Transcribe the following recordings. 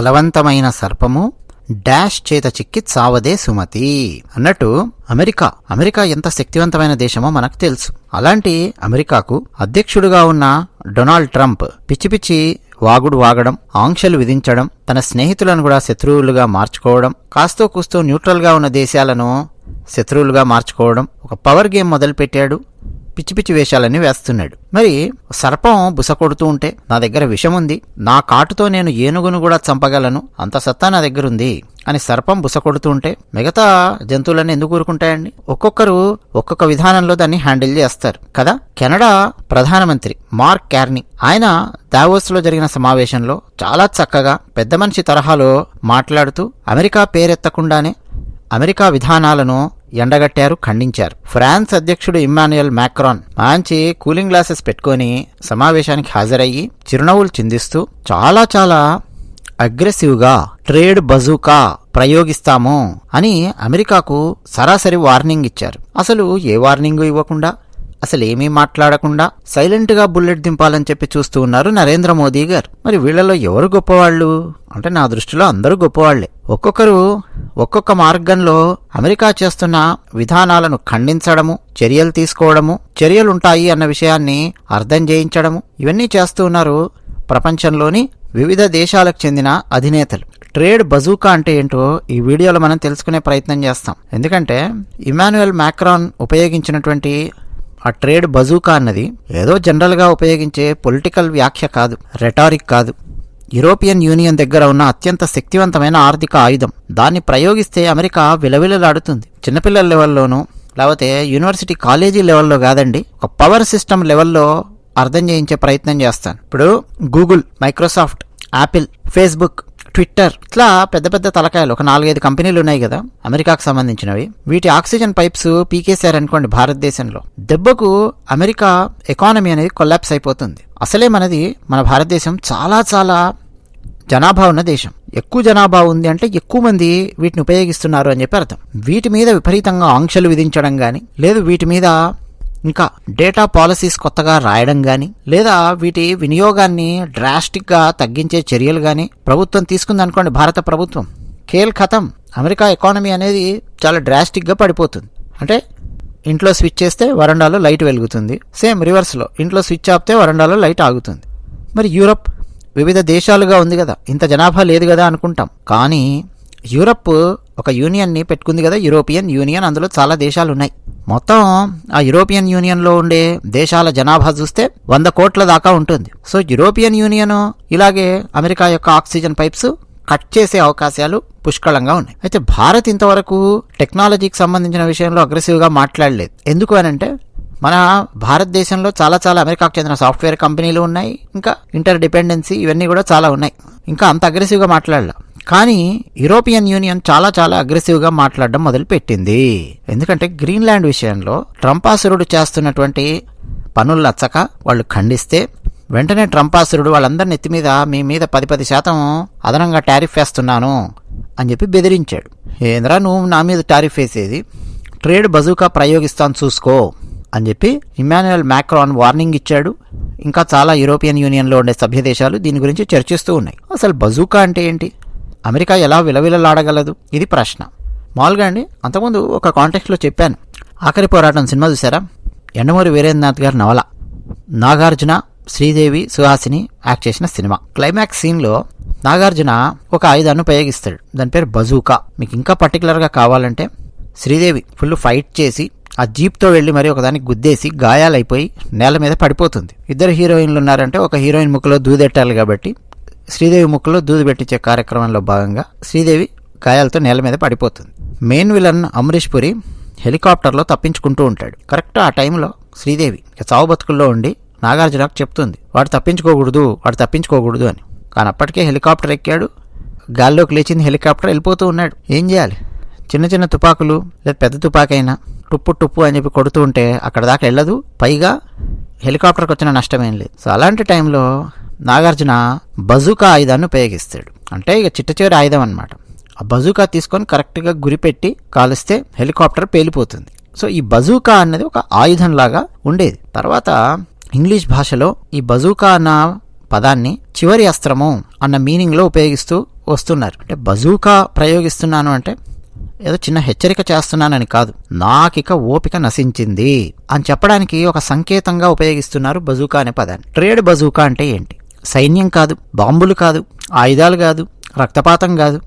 బలవంతమైన సర్పము డాష్ చేత చిక్కి చావదే సుమతి అన్నట్టు అమెరికా. అమెరికా ఎంత శక్తివంతమైన దేశమో మనకు తెలుసు. అలాంటి అమెరికాకు అధ్యక్షుడుగా ఉన్న డొనాల్డ్ ట్రంప్ పిచ్చి పిచ్చి వాగుడు వాగడం ఆంక్షలు విధించడం తన స్నేహితులను కూడా శత్రువులుగా మార్చుకోవడం కాస్తో కూస్తో న్యూట్రల్గా ఉన్న దేశాలను శత్రువులుగా మార్చుకోవడం ఒక పవర్ గేమ్ మొదలుపెట్టాడు. పిచ్చి పిచ్చి వేషాలని వేస్తున్నాడు. మరి సర్పం బుస కొడుతూ ఉంటే నా దగ్గర విషం ఉంది నా కాటుతో నేను ఏనుగును కూడా చంపగలను అంత సత్తా నా దగ్గర ఉంది అని సర్పం బుస కొడుతూ ఉంటే మిగతా జంతువులన్నీ ఎందుకు ఊరుకుంటాయండి? ఒక్కొక్కరు ఒక్కొక్క విధానంలో దాన్ని హ్యాండిల్ చేస్తారు. కదా? కెనడా ప్రధానమంత్రి మార్క్ క్యార్నీ ఆయన దావోస్లో జరిగిన సమావేశంలో చాలా చక్కగా పెద్ద మనిషి తరహాలో మాట్లాడుతూ అమెరికా పేరెత్తకుండానే అమెరికా విధానాలను ఎండగట్టారు ఖండించారు. ఫ్రాన్స్ అధ్యక్షుడు ఇమ్మాన్యుయల్ మ్యాక్రాన్ మంచి కూలింగ్ గ్లాసెస్ పెట్టుకొని సమావేశానికి హాజరయ్యి చిరునవ్వులు చిందిస్తూ చాలా చాలా అగ్రెసివ్గా ట్రేడ్ బజూకా ప్రయోగిస్తాము అని అమెరికాకు సరాసరి వార్నింగ్ ఇచ్చారు. అసలు ఏ వార్నింగ్ ఇవ్వకుండా అసలు ఏమీ మాట్లాడకుండా సైలెంట్గా బుల్లెట్ దింపాలని చెప్పి చూస్తూ ఉన్నారు నరేంద్ర మోదీ గారు. మరి వీళ్ళలో ఎవరు గొప్పవాళ్ళు? అంటే నా దృష్టిలో అందరూ గొప్పవాళ్ళే. ఒక్కొక్కరు ఒక్కొక్క మార్గంలో అమెరికా చేస్తున్న విధానాలను ఖండించడము చర్యలు తీసుకోవడము చర్యలుంటాయి అన్న విషయాన్ని అర్థం చేయించడము ఇవన్నీ చేస్తూ ఉన్నారు ప్రపంచంలోని వివిధ దేశాలకు చెందిన అధినేతలు. ట్రేడ్ బజూకా అంటే ఏంటో ఈ వీడియోలో మనం తెలుసుకునే ప్రయత్నం చేస్తాం. ఎందుకంటే ఇమాన్యుయల్ మ్యాక్రాన్ ఉపయోగించినటువంటి ఆ ట్రేడ్ బజూకా అన్నది ఏదో జనరల్గా ఉపయోగించే పొలిటికల్ వ్యాఖ్య కాదు రెటారిక్ కాదు. యూరోపియన్ యూనియన్ దగ్గర ఉన్న అత్యంత శక్తివంతమైన ఆర్థిక ఆయుధం. దాన్ని ప్రయోగిస్తే అమెరికా విలవిలలాడుతుంది. చిన్నపిల్లల లెవెల్లోనూ లేకపోతే యూనివర్సిటీ కాలేజీ లెవెల్లో కాదండి ఒక పవర్ సిస్టమ్ లెవెల్లో అర్థం చేయించే ప్రయత్నం చేస్తాను. ఇప్పుడు Google Microsoft Apple Facebook Twitter ఇట్లా పెద్ద పెద్ద తలకాయలు ఒక నాలుగైదు కంపెనీలు ఉన్నాయి కదా అమెరికాకు సంబంధించినవి. వీటి ఆక్సిజన్ పైప్స్ పీకేశారనుకోండి భారతదేశంలో. దెబ్బకు అమెరికా ఎకానమీ అనేది కొల్లాప్స్ అయిపోతుంది. అసలే మనది మన భారతదేశం చాలా చాలా జనాభా ఉన్న దేశం. ఎక్కువ జనాభా ఉంది అంటే ఎక్కువ మంది వీటిని ఉపయోగిస్తున్నారు అని చెప్పి అర్థం. వీటి మీద విపరీతంగా ఆంక్షలు విధించడం కానీ లేదు వీటి మీద ఇంకా డేటా పాలసీస్ కొత్తగా రాయడం కానీ లేదా వీటి వినియోగాన్ని డ్రాస్టిక్గా తగ్గించే చర్యలు కానీ ప్రభుత్వం తీసుకుందనుకోండి భారత ప్రభుత్వం. కేల్ ఖతం. అమెరికా ఎకానమీ అనేది చాలా డ్రాస్టిక్గా పడిపోతుంది. అంటే ఇంట్లో స్విచ్ చేస్తే వరండాలో లైట్ వెలుగుతుంది. సేమ్ రివర్స్లో ఇంట్లో స్విచ్ ఆపితే వరండాలో లైట్ ఆగుతుంది. మరి యూరప్ వివిధ దేశాలుగా ఉంది కదా. ఇంత జనాభా లేదు కదా అనుకుంటాం. కానీ యూరప్ ఒక యూనియన్ని పెట్టుకుంది కదా యూరోపియన్ యూనియన్ అందులో చాలా దేశాలు ఉన్నాయి మొత్తం ఆ యూరోపియన్ యూనియన్లో ఉండే దేశాల జనాభా చూస్తే వంద కోట్ల దాకా ఉంటుంది. సో యూరోపియన్ యూనియన్ ఇలాగే అమెరికా యొక్క ఆక్సిజన్ పైప్స్ కట్ చేసే అవకాశాలు పుష్కళంగా ఉన్నాయి. అయితే భారత్ ఇంతవరకు టెక్నాలజీకి సంబంధించిన విషయంలో అగ్రెసివ్గా మాట్లాడలేదు. ఎందుకు అని అంటే మన భారతదేశంలో చాలా చాలా అమెరికాకు చెందిన సాఫ్ట్వేర్ కంపెనీలు ఉన్నాయి. ఇంకా ఇంటర్ డిపెండెన్సీ ఇవన్నీ కూడా చాలా ఉన్నాయి. ఇంకా అంత అగ్రెసివ్గా మాట్లాడలే. కానీ యూరోపియన్ యూనియన్ చాలా చాలా అగ్రెసివ్గా మాట్లాడడం మొదలుపెట్టింది. ఎందుకంటే గ్రీన్లాండ్ విషయంలో ట్రంపాసురుడు చేస్తున్నటువంటి పనులు నచ్చక వాళ్ళు ఖండిస్తే వెంటనే ట్రంపాసురుడు వాళ్ళందరిని ఎత్తి మీద మీ మీద పది పది శాతం అదనంగా టారిఫ్ వేస్తున్నాను అని చెప్పి బెదిరించాడు. ఏంద్రా నువ్వు నా మీద టారిఫ్ వేసేది? ట్రేడ్ బజూకా ప్రయోగిస్తాను చూసుకో అని చెప్పి ఇమాన్యుయల్ మ్యాక్రాన్ వార్నింగ్ ఇచ్చాడు. ఇంకా చాలా యూరోపియన్ యూనియన్లో ఉండే సభ్య దేశాలు దీని గురించి చర్చిస్తూ ఉన్నాయి. అసలు బజూకా అంటే ఏంటి? అమెరికా ఎలా విలవిలలాడగలదు? ఇది ప్రశ్న. మామూలుగా అండి అంతకుముందు ఒక కాంటెక్స్ట్లో చెప్పాను. ఆఖరి పోరాటం సినిమా చూసారా ఎండమూరి వీరేంద్రనాథ్ గారి నవల. నాగార్జున శ్రీదేవి సుహాసిని యాక్ట్ చేసిన సినిమా. క్లైమాక్స్ సీన్లో నాగార్జున ఒక ఆయుధాన్ని ఉపయోగిస్తాడు దాని పేరు బజూకా. మీకు ఇంకా పర్టికులర్గా కావాలంటే శ్రీదేవి ఫుల్ ఫైట్ చేసి ఆ జీప్తో వెళ్ళి మరి ఒకదానికి గుద్దేసి గాయాలైపోయి నేల మీద పడిపోతుంది. ఇద్దరు హీరోయిన్లు ఉన్నారంటే ఒక హీరోయిన్ ముక్కులో దూదెట్టాలి కాబట్టి శ్రీదేవి ముక్కులో దూది పెట్టించే కార్యక్రమంలో భాగంగా శ్రీదేవి గాయాలతో నేల మీద పడిపోతుంది. మెయిన్ విలన్ అమరీష్ పురి హెలికాప్టర్లో తప్పించుకుంటూ ఉంటాడు. కరెక్ట్ ఆ టైంలో శ్రీదేవి చావు బతుకుల్లో ఉండి నాగార్జునకు చెప్తుంది వాడు తప్పించుకోకూడదు వాడు తప్పించుకోకూడదు అని. కానీ అప్పటికే హెలికాప్టర్ ఎక్కాడు. గాల్లోకి లేచింది హెలికాప్టర్ వెళ్ళిపోతూ ఉన్నాడు. ఏం చేయాలి? చిన్న చిన్న తుపాకులు లేదా పెద్ద తుపాకైనా టుప్పు టుప్పు అని చెప్పి కొడుతూ ఉంటే అక్కడ దాకా వెళ్ళదు. పైగా హెలికాప్టర్కి వచ్చిన నష్టమేం లేదు. సో అలాంటి టైంలో నాగార్జున బజూకా ఆయుధాన్ని ఉపయోగిస్తాడు. అంటే ఇక చిట్ట చివరి ఆయుధం అనమాట ఆ బజూకా తీసుకొని కరెక్ట్గా గురిపెట్టి కాలిస్తే హెలికాప్టర్ పేలిపోతుంది. సో ఈ బజూకా అన్నది ఒక ఆయుధం లాగా ఉండేది. తర్వాత ఇంగ్లీష్ భాషలో ఈ బజూకా అన్న పదాన్ని చివరి అస్త్రము అన్న మీనింగ్లో ఉపయోగిస్తూ వస్తున్నారు. అంటే బజూకా ప్రయోగిస్తున్నాను అంటే ఏదో చిన్న హెచ్చరిక చేస్తున్నానని కాదు. నాకిక ఓపిక నశించింది అని చెప్పడానికి ఒక సంకేతంగా ఉపయోగిస్తున్నారు బజూకా అనే పదాన్ని. ట్రేడ్ బజూకా అంటే ఏంటి? సైన్యం కాదు బాంబులు కాదు ఆయుధాలు కాదు రక్తపాతం కాదు.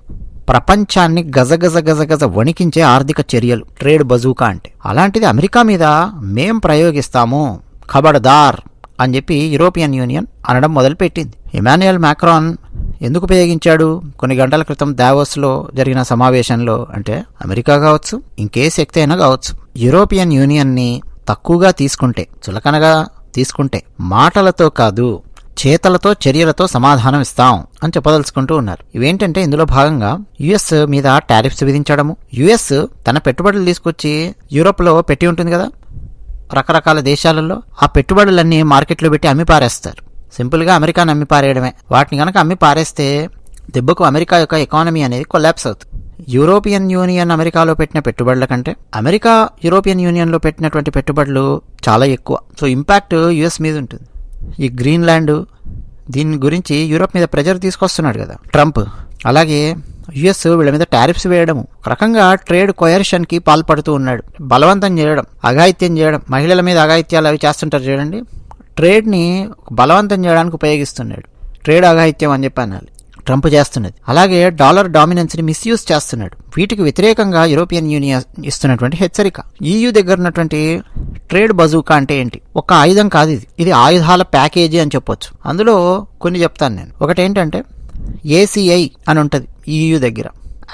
ప్రపంచాన్ని గజగజ గజగజ వణికించే ఆర్థిక చర్యలు. ట్రేడ్ బజూకా అంటే. అలాంటిది అమెరికా మీద మేం ప్రయోగిస్తాము. ఖబర్దార్ అని చెప్పి యూరోపియన్ యూనియన్ అనడం మొదలుపెట్టింది. ఇమాన్యుయల్ మ్యాక్రాన్ ఎందుకు ఉపయోగించాడు? కొన్ని గంటల క్రితం దావోస్లో జరిగిన సమావేశంలో అంటే అమెరికా కావచ్చు ఇంకే శక్తి అయినా కావచ్చు యూరోపియన్ యూనియన్ని తక్కువగా తీసుకుంటే చులకనగా తీసుకుంటే మాటలతో కాదు చేతలతో చర్యలతో సమాధానం ఇస్తాం అని చెప్పదలుచుకుంటూ ఉన్నారు. ఇవేంటంటే ఇందులో భాగంగా యుఎస్ మీద టారిఫ్స్ విధించడము. యుఎస్ తన పెట్టుబడులు తీసుకొచ్చి యూరోప్లో పెట్టి ఉంటుంది కదా? రకరకాల దేశాలలో ఆ పెట్టుబడులన్నీ మార్కెట్లో పెట్టి అమ్మి పారేస్తారు. సింపుల్గా అమెరికాను అమ్మి పారేయడమే. వాటిని కనుక అమ్మి పారేస్తే దెబ్బకు అమెరికా యొక్క ఎకానమీ అనేది కొలాప్స్ అవుతుంది. యూరోపియన్ యూనియన్ అమెరికాలో పెట్టిన పెట్టుబడుల కంటే అమెరికా యూరోపియన్ యూనియన్లో పెట్టినటువంటి పెట్టుబడులు చాలా ఎక్కువ. సో ఇంపాక్ట్ యుఎస్ మీద ఉంటుంది. ఈ గ్రీన్లాండ్ దీని గురించి యూరోప్ మీద ప్రెజర్ తీసుకొస్తున్నాడు కదా ట్రంప్. అలాగే యుఎస్ వీళ్ళ మీద టారిఫ్స్ వేయడం ఒక రకంగా ట్రేడ్ కొయర్షన్కి పాల్పడుతూ ఉన్నాడు. బలవంతం చేయడం అఘాయిత్యం చేయడం మహిళల మీద అఘాయిత్యాలు అవి చేస్తుంటారు చూడండి. ట్రేడ్ని బలవంతం చేయడానికి ఉపయోగిస్తున్నాడు. ట్రేడ్ అఘాయిత్యం అని చెప్పి అనాలి. ట్రంప్ చేస్తున్నది. అలాగే డాలర్ డామినెన్స్ని మిస్యూజ్ చేస్తున్నాడు. వీటికి వ్యతిరేకంగా యూరోపియన్ యూనియన్ ఇస్తున్నటువంటి హెచ్చరిక. ఈయూ దగ్గర ఉన్నటువంటి ట్రేడ్ బజూకా అంటే ఏంటి? ఒక ఆయుధం కాదు ఇది. ఇది ఆయుధాల ప్యాకేజీ అని చెప్పొచ్చు. అందులో కొన్ని చెప్తాను నేను. ఒకటి ఏంటంటే ఏసీఐ అని ఉంటుంది ఈయూ దగ్గర.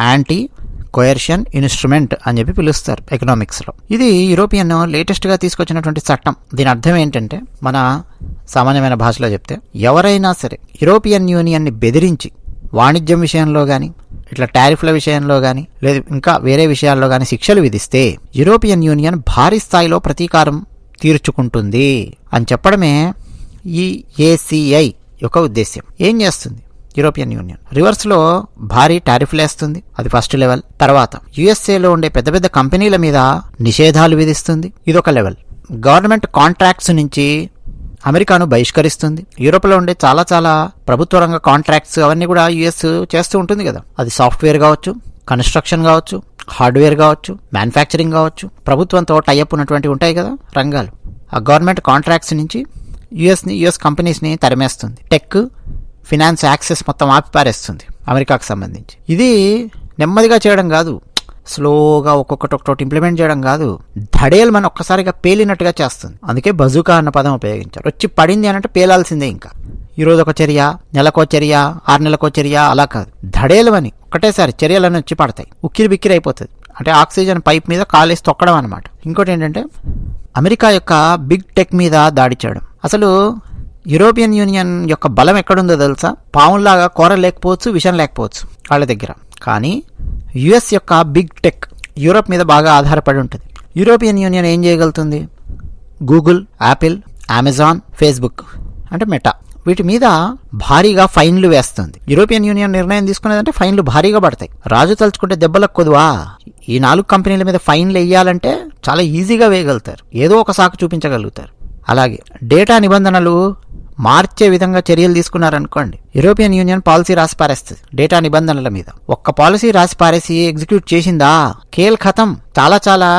యాంటీ కొయర్షన్ ఇన్స్ట్రుమెంట్ అని చెప్పి పిలుస్తారు ఎకనామిక్స్లో. ఇది యూరోపియన్ లేటెస్ట్గా తీసుకొచ్చినటువంటి చట్టం. దీని అర్థం ఏంటంటే మన సామాన్యమైన భాషలో చెప్తే ఎవరైనా సరే యూరోపియన్ యూనియన్ని బెదిరించి వాణిజ్యం విషయంలో కానీ ఇట్లా టారిఫ్ల విషయంలో కానీ లేదు ఇంకా వేరే విషయాల్లో కానీ శిక్షలు విధిస్తే యూరోపియన్ యూనియన్ భారీ స్థాయిలో ప్రతీకారం తీర్చుకుంటుంది అని చెప్పడమే ఈ ఏసీఐ యొక్క ఉద్దేశ్యం. ఏం చేస్తుంది యూరోపియన్ యూనియన్? రివర్స్లో భారీ టారిఫ్లు వేస్తుంది అది ఫస్ట్ లెవెల్. తర్వాత యుఎస్ఏలో ఉండే పెద్ద పెద్ద కంపెనీల మీద నిషేధాలు విధిస్తుంది ఇదొక లెవెల్. గవర్నమెంట్ కాంట్రాక్ట్స్ నుంచి అమెరికాను బహిష్కరిస్తుంది. యూరోప్లో ఉండే చాలా చాలా ప్రభుత్వ రంగ కాంట్రాక్ట్స్ అవన్నీ కూడా యుఎస్ చేస్తూ ఉంటుంది కదా. అది సాఫ్ట్వేర్ కావచ్చు కన్స్ట్రక్షన్ కావచ్చు హార్డ్వేర్ కావచ్చు మ్యానుఫ్యాక్చరింగ్ కావచ్చు ప్రభుత్వంతో టైఅప్ ఉన్నటువంటి ఉంటాయి కదా రంగాలు. ఆ గవర్నమెంట్ కాంట్రాక్ట్స్ నుంచి యుఎస్ని యుఎస్ కంపెనీస్ని తరిమేస్తుంది. టెక్ ఫినాన్స్ యాక్సెస్ మొత్తం ఆపి పారేస్తుంది అమెరికాకు సంబంధించి. ఇది నెమ్మదిగా చేయడం కాదు. స్లోగా ఒక్కొక్కటి ఒక్కొక్కటి ఇంప్లిమెంట్ చేయడం కాదు ధడేలు మన ఒక్కసారిగా పేలినట్టుగా చేస్తుంది. అందుకే బజుకా అన్న పదం ఉపయోగించారు. వచ్చి పడింది అని అంటే పేలాల్సిందే ఇంకా. ఈరోజు ఒక చర్య నెలకో చర్య ఆరు నెలకో చర్య అలా కాదు. ధడేలు అని ఒకటేసారి చర్యలను వచ్చి పడతాయి. ఉక్కిరి బిక్కిరి అయిపోతుంది. అంటే ఆక్సిజన్ పైప్ మీద కాలేసి తొక్కడం అనమాట ఇంకోటి ఏంటంటే అమెరికా యొక్క బిగ్ టెక్ మీద దాడి చేయడం. అసలు యూరోపియన్ యూనియన్ యొక్క బలం ఎక్కడుందో తెలుసా? పావుల్లాగా కూర లేకపోవచ్చు విషం లేకపోవచ్చు వాళ్ళ దగ్గర. కానీ యుఎస్ యొక్క బిగ్ టెక్ యూరోప్ మీద బాగా ఆధారపడి ఉంటుంది. యూరోపియన్ యూనియన్ ఏం చేయగలుగుతుంది? గూగుల్ యాపిల్ అమెజాన్ ఫేస్బుక్ అంటే మెటా. వీటి మీద భారీగా ఫైన్లు వేస్తుంది. యూరోపియన్ యూనియన్ నిర్ణయం తీసుకునేదంటే ఫైన్లు భారీగా పడతాయి. రాజు తలుచుకుంటే దెబ్బలకు కొదువా ఈ నాలుగు కంపెనీల మీద ఫైన్లు వేయాలంటే చాలా ఈజీగా వేయగలుగుతారు. ఏదో ఒక సాకు చూపించగలుగుతారు. అలాగే డేటా నిబంధనలు మార్చే విధంగా చర్యలు తీసుకున్నారనుకోండి యూరోపియన్ యూనియన్ పాలసీ రాసి పారేస్తుంది డేటా నిబంధనల మీద. ఒక్క పాలసీ రాసి పారేసి ఎగ్జిక్యూట్ చేసిందా? కేల్ ఖతం. చాలా చాలా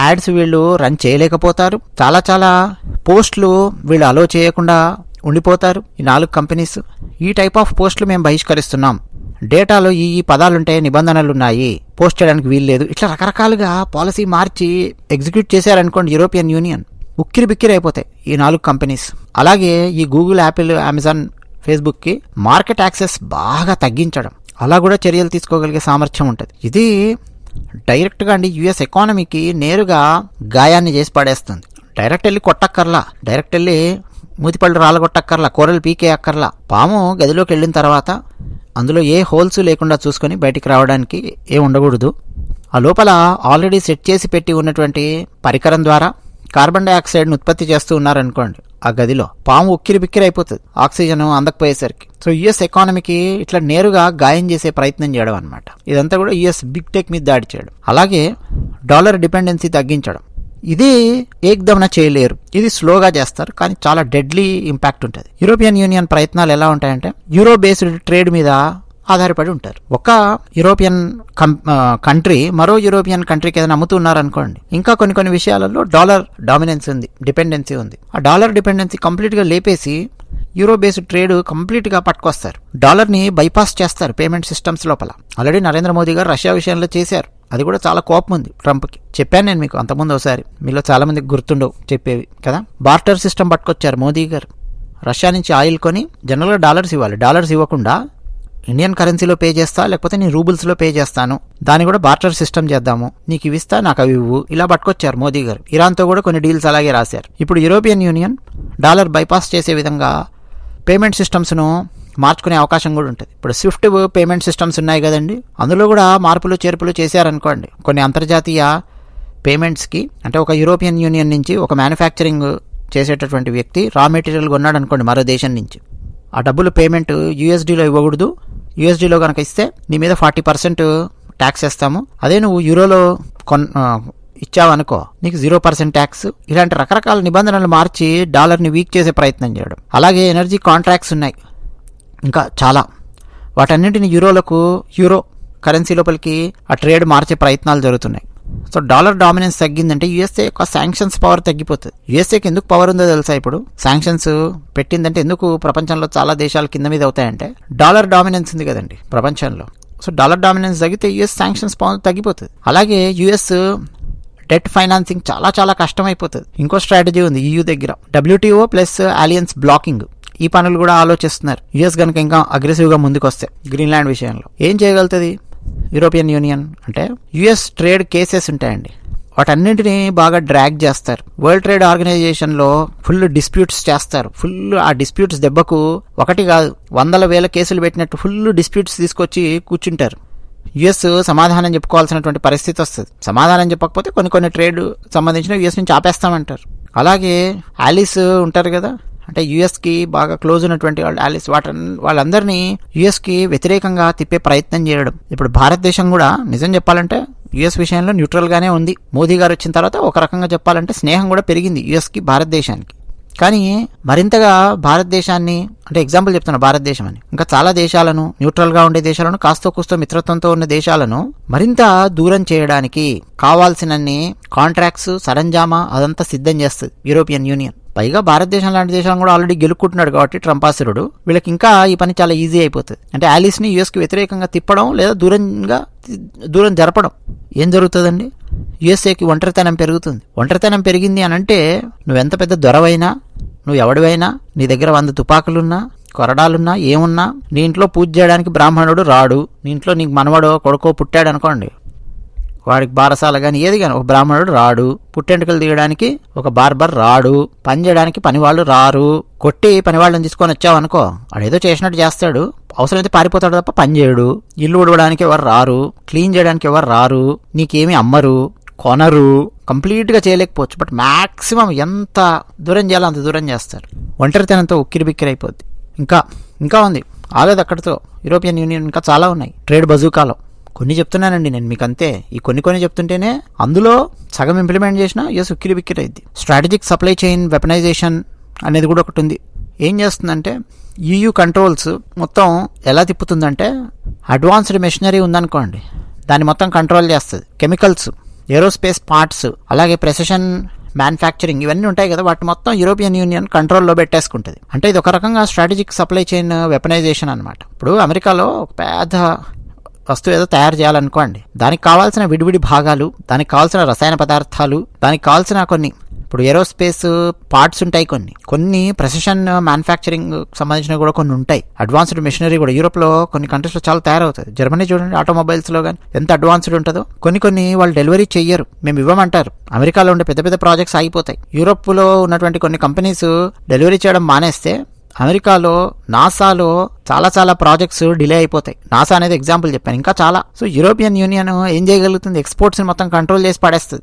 యాడ్స్ వీళ్ళు రన్ చేయలేకపోతారు. చాలా చాలా పోస్టులు వీళ్ళు అలో చేయకుండా ఉండిపోతారు. ఈ నాలుగు కంపెనీస్. ఈ టైప్ ఆఫ్ పోస్టులు మేము బహిష్కరిస్తున్నాం. డేటాలో ఈ ఈ పదాలుంటాయి నిబంధనలు ఉన్నాయి పోస్ట్ చేయడానికి వీలు లేదు ఇట్లా రకరకాలుగా పాలసీ మార్చి ఎగ్జిక్యూట్ చేశారనుకోండి యూరోపియన్ యూనియన్. ఉక్కిరి బిక్కిరి అయిపోతాయి ఈ నాలుగు కంపెనీస్. అలాగే ఈ గూగుల్ యాపిల్ అమెజాన్ ఫేస్బుక్కి మార్కెట్ యాక్సెస్ బాగా తగ్గించడం. అలా కూడా చర్యలు తీసుకోగలిగే సామర్థ్యం ఉంటుంది. ఇది డైరెక్ట్గా అండి యుఎస్ ఎకానమీకి నేరుగా గాయాన్ని చేసి పడేస్తుంది. డైరెక్ట్ వెళ్ళి కొట్టక్కర్లా డైరెక్ట్ వెళ్ళి మూతిపళ్ళు రాలగొట్టక్కర్లా కూరలు పీకే అక్కర్లా పాము గదిలోకి వెళ్ళిన తర్వాత అందులో ఏ హోల్స్ లేకుండా చూసుకొని బయటికి రావడానికి ఏ ఉండకూడదు. ఆ లోపల ఆల్రెడీ సెట్ చేసి పెట్టి ఉన్నటువంటి పరికరం ద్వారా కార్బన్ డైఆక్సైడ్ను ఉత్పత్తి చేస్తూ ఉన్నారనుకోండి ఆ గదిలో పాము ఉక్కిరి బిక్కిరి అయిపోతుంది ఆక్సిజన్ అందకపోయేసరికి. సో యుఎస్ ఎకానమీకి ఇట్లా నేరుగా గాయం చేసే ప్రయత్నం చేయడం అనమాట ఇదంతా కూడా యుఎస్ బిగ్ టెక్ మీద దాడి చేయడం. అలాగే డాలర్ డిపెండెన్సీ తగ్గించడం. ఇది ఏకదమన చేయలేరు. ఇది స్లోగా చేస్తారు కానీ చాలా డెడ్లీ ఇంపాక్ట్ ఉంటుంది. యూరోపియన్ యూనియన్ ప్రయత్నాలు ఎలా ఉంటాయంటే యూరో బేస్డ్ ట్రేడ్ మీద ఆధారపడి ఉంటారు. ఒక యూరోపియన్ కంట్రీ మరో యూరోపియన్ కంట్రీకి ఏదైనా అమ్ముతున్నారనుకోండి ఇంకా కొన్ని కొన్ని విషయాలలో డాలర్ డామినెన్సీ ఉంది డిపెండెన్సీ ఉంది. ఆ డాలర్ డిపెండెన్సీ కంప్లీట్గా లేపేసి యూరో బేస్డ్ ట్రేడ్ కంప్లీట్గా పట్టుకొస్తారు. డాలర్ని బైపాస్ చేస్తారు పేమెంట్ సిస్టమ్స్ లోపల. ఆల్రెడీ నరేంద్ర మోదీ గారు రష్యా విషయంలో చేశారు. అది కూడా చాలా కోపం ఉంది ట్రంప్కి. చెప్పాను నేను మీకు అంతకుముందు ఒకసారి మీలో చాలామందికి గుర్తుండవు చెప్పేవి కదా? బార్టర్ సిస్టమ్ పట్టుకొచ్చారు మోదీ గారు. రష్యా నుంచి ఆయిల్ కొని జనరల్గా డాలర్స్ ఇవ్వాలి. డాలర్స్ ఇవ్వకుండా ఇండియన్ కరెన్సీలో పే చేస్తా లేకపోతే నేను రూబుల్స్లో పే చేస్తాను. దాన్ని కూడా బార్టర్ సిస్టమ్ చేద్దాము. నీకు ఇవి ఇస్తా నాకు అవి ఇవ్వు. ఇలా పట్టుకొచ్చారు మోదీ గారు. ఇరాన్తో కూడా కొన్ని డీల్స్ అలాగే రాశారు. ఇప్పుడు యూరోపియన్ యూనియన్ డాలర్ బైపాస్ చేసే విధంగా పేమెంట్ సిస్టమ్స్ను మార్చుకునే అవకాశం కూడా ఉంటుంది. ఇప్పుడు స్విఫ్ట్ పేమెంట్ సిస్టమ్స్ ఉన్నాయి కదండి. అందులో కూడా మార్పులు చేర్పులు చేశారనుకోండి. కొన్ని అంతర్జాతీయ పేమెంట్స్కి అంటే ఒక యూరోపియన్ యూనియన్ నుంచి ఒక మ్యానుఫ్యాక్చరింగ్ చేసేటటువంటి వ్యక్తి రా మెటీరియల్ కొన్నాడు అనుకోండి మరో దేశం నుంచి. ఆ డబ్బులు పేమెంట్ యూఎస్డీలో ఇవ్వకూడదు. యూఎస్డీలో కనుక ఇస్తే నీ మీద ఫార్టీ పర్సెంట్ ట్యాక్స్ వేస్తాము. అదే నువ్వు యూరోలో కొన్ ఇచ్చావనుకో నీకు జీరో పర్సెంట్ ట్యాక్స్ ఇలాంటి రకరకాల నిబంధనలు మార్చి డాలర్ని వీక్ చేసే ప్రయత్నం చేయడం. అలాగే ఎనర్జీ కాంట్రాక్ట్స్ ఉన్నాయి. ఇంకా చాలా. వాటన్నింటిని యూరోలకు యూరో కరెన్సీ లోపలికి ఆ ట్రేడ్ మార్చే ప్రయత్నాలు జరుగుతున్నాయి. సో డాలర్ డామినెన్స్ తగ్గిందంటే యూఎస్ఏ యొక్క శాంక్షన్స్ పవర్ తగ్గిపోతుంది. యూఎస్ఏకి ఎందుకు పవర్ ఉందో తెలుసా ఇప్పుడు? శాంక్షన్స్ పెట్టిందంటే ఎందుకు ప్రపంచంలో చాలా దేశాలు కింద మీద అవుతాయంటే? డాలర్ డామినెన్స్ ఉంది కదండి ప్రపంచంలో. సో డాలర్ డామినెన్స్ తగ్గితే యూఎస్ శాంక్షన్స్ పవర్ తగ్గిపోతుంది. అలాగే యూఎస్ డెట్ ఫైనాన్సింగ్ చాలా చాలా కష్టమైపోతుంది. ఇంకో స్ట్రాటజీ ఉంది EU దగ్గర. డబ్ల్యూటీఓ ప్లస్ అలియన్స్ బ్లాకింగ్ ఈ పనులు కూడా ఆలోచిస్తున్నారు. యుఎస్ కనుక ఇంకా అగ్రెసివ్గా ముందుకు వస్తే గ్రీన్లాండ్ విషయంలో. ఏం చేయగలుగుతుంది? యూరోపియన్ యూనియన్ అంటే యుఎస్ ట్రేడ్ కేసెస్ ఉంటాయండి. వాటన్నింటినీ బాగా డ్రాగ్ చేస్తారు. వరల్డ్ ట్రేడ్ ఆర్గనైజేషన్లో ఫుల్ డిస్ప్యూట్స్ చేస్తారు. ఫుల్ ఆ డిస్ప్యూట్స్ దెబ్బకు ఒకటి కాదు వందల వేల కేసులు పెట్టినట్టు ఫుల్ డిస్ప్యూట్స్ తీసుకొచ్చి కూర్చుంటారు. యుఎస్ సమాధానం చెప్పుకోవాల్సినటువంటి పరిస్థితి వస్తుంది. సమాధానం చెప్పకపోతే కొన్ని కొన్ని ట్రేడ్ సంబంధించిన యుఎస్ నుంచి ఆపేస్తామంటారు. అలాగే ఆలిస్ ఉంటారు కదా అంటే యుఎస్కి బాగా క్లోజ్ ఉన్నటువంటి వాళ్ళు ఆలిస్ వాటర్ వాళ్ళందరినీ యుఎస్కి వ్యతిరేకంగా తిప్పే ప్రయత్నం చేయడం. ఇప్పుడు భారతదేశం కూడా నిజం చెప్పాలంటే యుఎస్ విషయంలో న్యూట్రల్గానే ఉంది. మోదీ గారు వచ్చిన తర్వాత ఒక రకంగా చెప్పాలంటే స్నేహం కూడా పెరిగింది యుఎస్కి భారతదేశానికి. కానీ మరింతగా భారతదేశాన్ని అంటే ఎగ్జాంపుల్ చెప్తున్నా భారతదేశం అని. ఇంకా చాలా దేశాలను న్యూట్రల్గా ఉండే దేశాలను కాస్తో కూస్తో మిత్రత్వంతో ఉన్న దేశాలను మరింత దూరం చేయడానికి కావాల్సినన్ని కాంట్రాక్ట్స్ సరంజామా అదంతా సిద్ధం చేస్తుంది యూరోపియన్ యూనియన్ పైగా భారతదేశం లాంటి దేశాలను కూడా ఆల్రెడీ గెలుక్కుంటున్నాడు కాబట్టి ట్రంప్ ఆసురుడు వీళ్ళకి ఇంకా ఈ పని చాలా ఈజీ అయిపోతుంది. అంటే ఆలిస్ని యూఎస్కి వ్యతిరేకంగా తిప్పడం లేదా దూరంగా దూరం జరపడం. ఏం జరుగుతుందండి? యుఎస్ఏకి ఒంటరితనం పెరుగుతుంది. ఒంటరితనం పెరిగింది అని అంటే నువ్వెంత పెద్ద దొరవైనా నువ్వు ఎవడివైనా నీ దగ్గర వంద తుపాకులున్నా కొరడాలున్నా ఏమున్నా నీ ఇంట్లో పూజ చేయడానికి బ్రాహ్మణుడు రాడు. నీ ఇంట్లో నీకు మనవడో కొడుకో పుట్టాడు అనుకోండి వాడికి బారసాల కానీ ఏది కానీ ఒక బ్రాహ్మణుడు రాడు. పుట్టెంటుకలు తీయడానికి ఒక బార్బర్ రాడు. పని చేయడానికి పనివాళ్ళు రారు. కొట్టి పనివాళ్ళని తీసుకొని వచ్చావు అనుకో వాడేదో చేసినట్టు చేస్తాడు. అవసరమైతే పారిపోతాడు తప్ప పని చేయడు. ఇల్లు ఉడవడానికి ఎవరు రారు. క్లీన్ చేయడానికి ఎవరు రారు. నీకేమి అమ్మరు. కొనరు. కంప్లీట్గా చేయలేకపోవచ్చు. బట్ మ్యాక్సిమం ఎంత దూరం చేయాలో అంత దూరం చేస్తారు. ఒంటరితనంతో ఉక్కిరి బిక్కిరి అయిపోద్ది ఇంకా ఇంకా ఉంది. ఆగదు అక్కడితో. యూరోపియన్ యూనియన్ ఇంకా చాలా ఉన్నాయి. ట్రేడ్ బజూకాలో. కొన్ని చెప్తున్నానండి నేను మీకు అంతే ఈ కొన్ని కొన్ని చెప్తుంటేనే అందులో సగం ఇంప్లిమెంట్ చేసిన ఎస్ ఉక్కిరి బిక్కిరి అయింది స్ట్రాటజిక్ సప్లై చైన్ వెపనైజేషన్ అనేది కూడా ఒకటి ఉంది. ఏం చేస్తుందంటే యూయూ కంట్రోల్స్ మొత్తం ఎలా తిప్పుతుందంటే అడ్వాన్స్డ్ మెషినరీ ఉందనుకోండి దాన్ని మొత్తం కంట్రోల్ చేస్తుంది. కెమికల్స్ ఏరోస్పేస్ పార్ట్స్ అలాగే ప్రెసెషన్ మ్యానుఫ్యాక్చరింగ్ ఇవన్నీ ఉంటాయి కదా వాటి మొత్తం యూరోపియన్ యూనియన్ కంట్రోల్లో పెట్టేసుకుంటుంది. అంటే ఇది ఒక రకంగా స్ట్రాటజిక్ సప్లై చైన్ వెపనైజేషన్ అనమాట ఇప్పుడు అమెరికాలో ఒక పెద్ద వస్తువు ఏదో తయారు చేయాలనుకోండి దానికి కావాల్సిన విడివిడి భాగాలు దానికి కావాల్సిన రసాయన పదార్థాలు దానికి కావాల్సిన కొన్ని ఇప్పుడు ఏరోస్పేస్ పార్ట్స్ ఉంటాయి కొన్ని కొన్ని ప్రెసిషన్ మ్యానుఫ్యాక్చరింగ్ సంబంధించినవి కూడా కొన్ని ఉంటాయి. అడ్వాన్స్డ్ మెషినరీ కూడా యూరోప్లో కొన్ని కంట్రీస్లో చాలా తయారవుతుంది. జర్మనీ చూడండి ఆటోమొబైల్స్లో కానీ ఎంత అడ్వాన్స్డ్ ఉంటుందో. కొన్ని కొన్ని వాళ్ళు డెలివరీ చెయ్యరు మేము ఇవ్వమంటారు. అమెరికాలో ఉండే పెద్ద పెద్ద ప్రాజెక్ట్స్ ఆగిపోతాయి. యూరోప్లో ఉన్నటువంటి కొన్ని కంపెనీస్ డెలివరీ చేయడం మానేస్తే అమెరికాలో నాసాలో చాలా చాలా ప్రాజెక్ట్స్ డిలే అయిపోతాయి. నాసా అనేది ఎగ్జాంపుల్ చెప్పాను. ఇంకా చాలా. సో యూరోపియన్ యూనియన్ ఏం చేయగలుగుతుంది? ఎక్స్పోర్ట్స్ని మొత్తం కంట్రోల్ చేసి పడేస్తుంది.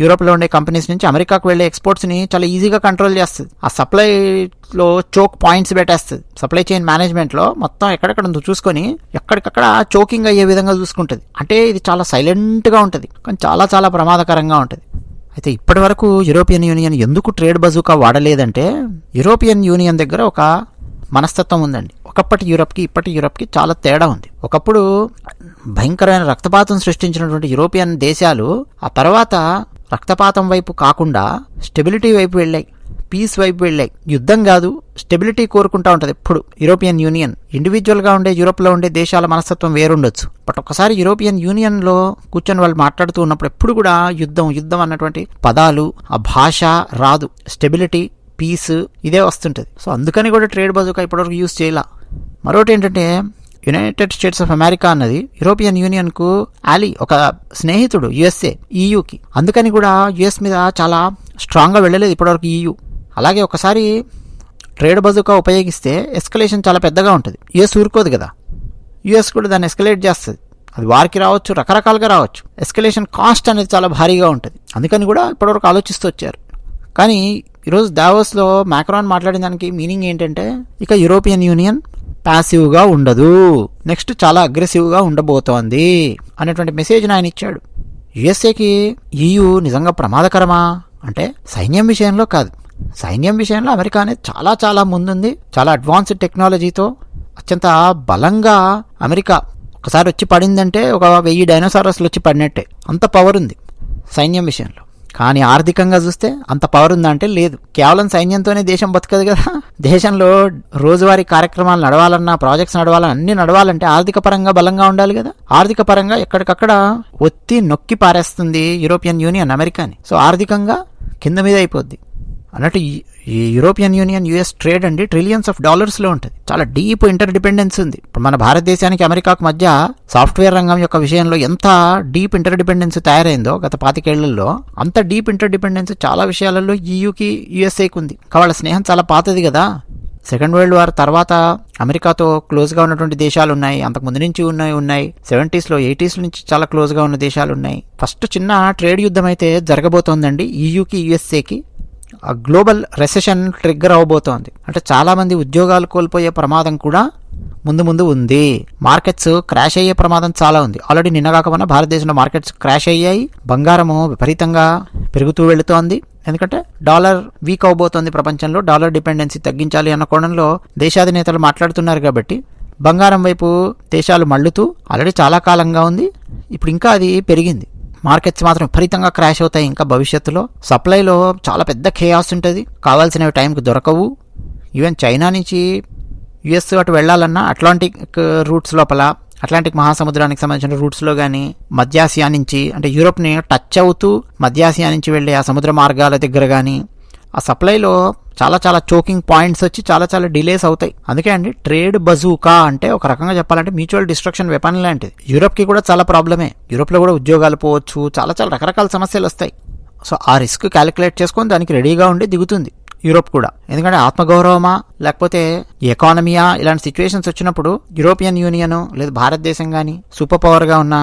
యూరోప్లో ఉండే కంపెనీస్ నుంచి అమెరికాకు వెళ్ళే ఎక్స్పోర్ట్స్ని చాలా ఈజీగా కంట్రోల్ చేస్తుంది. ఆ సప్లైలో చోక్ పాయింట్స్ పెట్టేస్తుంది. సప్లై చైన్ మేనేజ్మెంట్లో మొత్తం ఎక్కడెక్కడ ఉందో చూసుకొని ఎక్కడికక్కడ చోకింగ్ అయ్యే విధంగా చూసుకుంటుంది. అంటే ఇది చాలా సైలెంట్గా ఉంటుంది. కానీ చాలా చాలా ప్రమాదకరంగా ఉంటుంది. అయితే ఇప్పటి వరకు యూరోపియన్ యూనియన్ ఎందుకు ట్రేడ్ బజూకా వాడలేదంటే యూరోపియన్ యూనియన్ దగ్గర ఒక మనస్తత్వం ఉందండి. ఒకప్పటి యూరప్కి ఇప్పటి యూరప్కి చాలా తేడా ఉంది. ఒకప్పుడు భయంకరమైన రక్తపాతం సృష్టించినటువంటి యూరోపియన్ దేశాలు ఆ తర్వాత రక్తపాతం వైపు కాకుండా స్టెబిలిటీ వైపు వెళ్ళాయి. పీస్ వైపు వెళ్ళాయి యుద్ధం కాదు స్టెబిలిటీ కోరుకుంటా ఉంటుంది. ఎప్పుడు? యూరోపియన్ యూనియన్ ఇండివిజువల్గా ఉండే యూరోప్లో ఉండే దేశాల మనస్తత్వం వేరుండొచ్చు. బట్ ఒకసారి యూరోపియన్ యూనియన్లో కూర్చొని వాళ్ళు మాట్లాడుతూ ఉన్నప్పుడు ఎప్పుడు కూడా యుద్ధం యుద్ధం అన్నటువంటి పదాలు ఆ భాష రాదు. స్టెబిలిటీ పీస్ ఇదే వస్తుంటుంది. సో అందుకని కూడా ట్రేడ్ బజుకా ఇప్పటివరకు యూజ్ చేయాల. మరొకటి ఏంటంటే యునైటెడ్ స్టేట్స్ ఆఫ్ అమెరికా అన్నది యూరోపియన్ యూనియన్కు అలీ ఒక స్నేహితుడు యుఎస్ఏ ఈయూకి అందుకని కూడా యుఎస్ మీద చాలా స్ట్రాంగ్గా వెళ్ళలేదు ఇప్పటివరకు ఈయూ అలాగే ఒకసారి ట్రేడ్ బజుకా ఉపయోగిస్తే ఎస్కలేషన్ చాలా పెద్దగా ఉంటుంది. యుఎస్ ఊరుకోదు కదా. యుఎస్ కూడా దాన్ని ఎస్కలేట్ చేస్తుంది. అది వారికి రావచ్చు రకరకాలుగా రావచ్చు. ఎస్కలేషన్ కాస్ట్ అనేది చాలా భారీగా ఉంటుంది. అందుకని కూడా ఇప్పటివరకు ఆలోచిస్తూ వచ్చారు. కానీ ఈరోజు దావోస్లో మ్యాక్రాన్ మాట్లాడిన దానికి మీనింగ్ ఏంటంటే ఇక యూరోపియన్ యూనియన్ ప్యాసివ్గా ఉండదు. నెక్స్ట్ చాలా అగ్రెసివ్గా ఉండబోతోంది అనేటువంటి మెసేజ్ ఆయన ఇచ్చాడు. యుఎస్ఏకి ఈయు నిజంగా ప్రమాదకరమా? అంటే సైన్యం విషయంలో కాదు. సైన్యం విషయంలో అమెరికా అనేది చాలా చాలా ముందుంది. చాలా అడ్వాన్స్డ్ టెక్నాలజీతో అత్యంత బలంగా అమెరికా ఒకసారి వచ్చి పడిందంటే ఒక వెయ్యి డైనోసారస్లు వచ్చి పడినట్టే. అంత పవర్ ఉంది సైన్యం విషయంలో. కానీ ఆర్థికంగా చూస్తే అంత పవర్ ఉందా అంటే లేదు. కేవలం సైన్యంతోనే దేశం బతకదు కదా. దేశంలో రోజువారీ కార్యక్రమాలు నడవాలన్నా ప్రాజెక్ట్స్ నడవాలన్నా అన్ని నడవాలంటే ఆర్థిక పరంగా బలంగా ఉండాలి కదా. ఆర్థిక పరంగా ఎక్కడికక్కడ ఒత్తి నొక్కి పారేస్తుంది యూరోపియన్ యూనియన్ అమెరికాని. సో ఆర్థికంగా కింద మీద అయిపోద్ది. అన్నట్టు ఈ- యూరోపియన్ యూనియన్ యుఎస్ ట్రేడ్ అండి ట్రిలియన్స్ ఆఫ్ డాలర్స్లో ఉంటుంది. చాలా డీప్ ఇంటర్ డిపెండెన్స్ ఉంది. ఇప్పుడు మన భారతదేశానికి అమెరికాకు మధ్య సాఫ్ట్వేర్ రంగం యొక్క విషయంలో ఎంత డీప్ ఇంటర్ డిపెండెన్స్ తయారైందో గత పాతికేళ్ళలో అంత డీప్ ఇంటర్ డిపెండెన్స్ చాలా విషయాలలో ఈయూకి యుఎస్ఏకి ఉంది. ఇంకా వాళ్ళ స్నేహం చాలా పాతది కదా. సెకండ్ వరల్డ్ వార్ తర్వాత అమెరికాతో క్లోజ్గా ఉన్నటువంటి దేశాలు ఉన్నాయి. అంతకు ముందు నుంచి ఉన్నాయి ఉన్నాయి. సెవెంటీస్లో ఎయిటీస్ నుంచి చాలా క్లోజ్గా ఉన్న దేశాలు ఉన్నాయి. ఫస్ట్ చిన్న ట్రేడ్ యుద్ధం అయితే జరగబోతోందండి ఈయూకి యుఎస్ఏకి గ్లోబల్ రెసెషన్ ట్రిగ్గర్ అవబోతోంది. అంటే చాలామంది ఉద్యోగాలు కోల్పోయే ప్రమాదం కూడా ముందు ముందు ఉంది. మార్కెట్స్ క్రాష్ అయ్యే ప్రమాదం చాలా ఉంది. ఆల్రెడీ నిన్న కాకపోయినా భారతదేశంలో మార్కెట్స్ క్రాష్ అయ్యాయి. బంగారము విపరీతంగా పెరుగుతూ వెళుతోంది. ఎందుకంటే డాలర్ వీక్ అవబోతోంది ప్రపంచంలో. డాలర్ డిపెండెన్సీ తగ్గించాలి అన్న కోణంలో దేశాధినేతలు మాట్లాడుతున్నారు కాబట్టి బంగారం వైపు దేశాలు మళ్ళుతూ ఆల్రెడీ చాలా కాలంగా ఉంది. ఇప్పుడు ఇంకా అది పెరిగింది. మార్కెట్స్ మాత్రం విపరీతంగా క్రాష్ అవుతాయి. ఇంకా భవిష్యత్తులో సప్లైలో చాలా పెద్ద కేయాస్ ఉంటుంది. కావాల్సినవి టైంకి దొరకవు. ఈవెన్ చైనా నుంచి యుఎస్ అటు వెళ్ళాలన్నా అట్లాంటిక్ రూట్స్ లోపల అట్లాంటిక్ మహాసముద్రానికి సంబంధించిన రూట్స్లో కానీ మధ్యాసియా నుంచి అంటే యూరోప్ని టచ్ అవుతూ మధ్యాసియా నుంచి వెళ్ళే ఆ సముద్ర మార్గాల దగ్గర కానీ ఆ సప్లైలో చాలా చాలా చోకింగ్ పాయింట్స్ వచ్చి చాలా చాలా డిలేస్ అవుతాయి. అందుకే అండి ట్రేడ్ బజూకా అంటే ఒక రకంగా చెప్పాలంటే మ్యూచువల్ డిస్ట్రక్షన్ వెపన్ లాంటిది. యూరోప్కి కూడా చాలా ప్రాబ్లమే యూరోప్లో కూడా ఉద్యోగాలు పోవచ్చు చాలా చాలా రకరకాల సమస్యలు వస్తాయి. సో ఆ రిస్క్ క్యాలిక్యులేట్ చేసుకొని దానికి రెడీగా ఉండి దిగుతుంది. యూరోప్ కూడా. ఎందుకంటే ఆత్మగౌరవమా లేకపోతే ఎకానమీయా ఇలాంటి సిచ్యువేషన్స్ వచ్చినప్పుడు యూరోపియన్ యూనియన్ లేదా భారతదేశం కానీ సూపర్ పవర్గా ఉన్న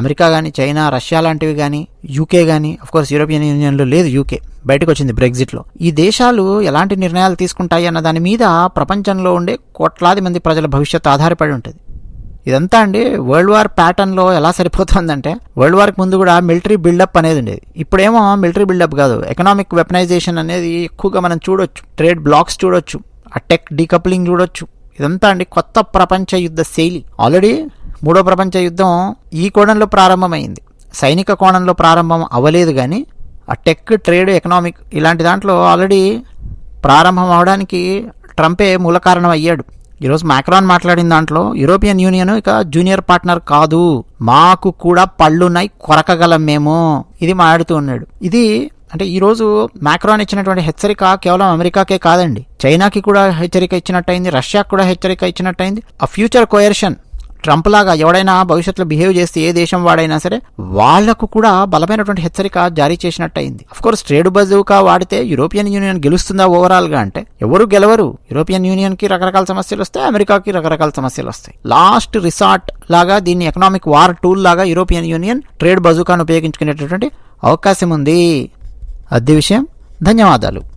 అమెరికా కానీ చైనా రష్యా లాంటివి కానీ యూకే కానీ కోర్స్ యూరోపియన్ యూనియన్లో లేదు యూకే బయటకు వచ్చింది బ్రెగ్జిట్లో ఈ దేశాలు ఎలాంటి నిర్ణయాలు తీసుకుంటాయి అన్న దాని మీద ప్రపంచంలో ఉండే కోట్లాది మంది ప్రజల భవిష్యత్తు ఆధారపడి ఉంటుంది. ఇదంతా అండి వరల్డ్ వార్ ప్యాటర్న్లో ఎలా సరిపోతుందంటే వరల్డ్ వార్కి ముందు కూడా మిలిటరీ బిల్డప్ అనేది ఉండేది ఇప్పుడేమో మిలిటరీ బిల్డప్ కాదు ఎకనామిక్ వెపనైజేషన్ అనేది ఎక్కువగా మనం చూడొచ్చు. ట్రేడ్ బ్లాక్స్ చూడొచ్చు. ఆ టెక్ డీకప్లింగ్ చూడొచ్చు. ఇదంతా అండి కొత్త ప్రపంచ యుద్ధ శైలి. ఆల్రెడీ మూడో ప్రపంచ యుద్ధం ఈ కోణంలో ప్రారంభమైంది. సైనిక కోణంలో ప్రారంభం అవ్వలేదు కానీ ఆ టెక్ ట్రేడ్ ఎకనామిక్ ఇలాంటి దాంట్లో ఆల్రెడీ ప్రారంభం అవడానికి ట్రంపే మూల కారణం అయ్యాడు. ఈరోజు మ్యాక్రాన్ మాట్లాడిన దాంట్లో యూరోపియన్ యూనియన్ ఇక జూనియర్ పార్ట్నర్ కాదు. మాకు కూడా పళ్ళున్నాయి కొరకగలం మేము. ఇది మాట్లాడుతూ ఉన్నాడు. ఇది అంటే ఈరోజు మ్యాక్రాన్ ఇచ్చినటువంటి హెచ్చరిక కేవలం అమెరికాకే కాదండి. చైనాకి కూడా హెచ్చరిక ఇచ్చినట్టయింది రష్యాకి కూడా హెచ్చరిక ఇచ్చినట్టయింది. ఆ ఫ్యూచర్ కొయర్షన్ ట్రంప్ లాగా ఎవడైనా భవిష్యత్తులో బిహేవ్ చేస్తే ఏ దేశం వాడైనా సరే వాళ్ళకు కూడా బలమైనటువంటి హెచ్చరిక జారీ చేసినట్టయింది. కోర్స్ ట్రేడ్ బజూకా వాడితే యూరోపియన్ యూనియన్ గెలుస్తుందా ఓవరాల్గా అంటే ఎవరు గెలవరు? యూరోపియన్ యూనియన్కి రకరకాల సమస్యలు వస్తాయి అమెరికాకి రకరకాల సమస్యలు వస్తాయి. లాస్ట్ రిసార్ట్ లాగా దీన్ని ఎకనామిక్ వార్ టూల్ లాగా యూరోపియన్ యూనియన్ ట్రేడ్ బజుకాను ఉపయోగించుకునేటటువంటి అవకాశం ఉంది. అద్దె విషయం. ధన్యవాదాలు.